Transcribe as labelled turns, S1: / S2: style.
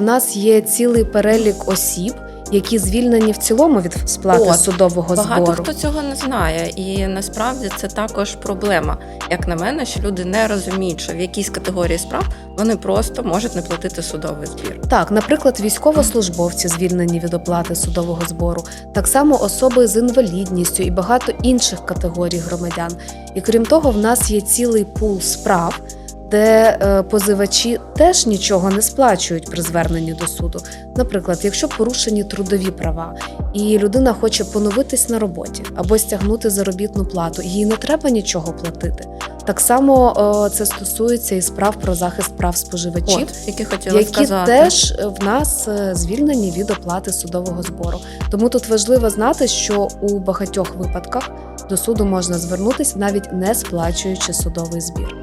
S1: У нас є цілий перелік осіб, які звільнені в цілому від сплати
S2: От,
S1: судового
S2: Багато
S1: збору.
S2: хто цього не знає, і насправді це також проблема. Як на мене, що люди не розуміють, що в якійсь категорії справ вони просто можуть не платити судовий збір.
S1: Так, наприклад, військовослужбовці звільнені від оплати судового збору, так само особи з інвалідністю і багато інших категорій громадян. І крім того, в нас є цілий пул справ, де е, позивачі теж нічого не сплачують при зверненні до суду. Наприклад, якщо порушені трудові права, і людина хоче поновитись на роботі або стягнути заробітну плату, їй не треба нічого платити. Так само е, це стосується і справ про захист прав споживачів
S2: От, які хотіла
S1: які
S2: сказати.
S1: теж в нас е, звільнені від оплати судового збору. Тому тут важливо знати, що у багатьох випадках до суду можна звернутися навіть не сплачуючи судовий збір.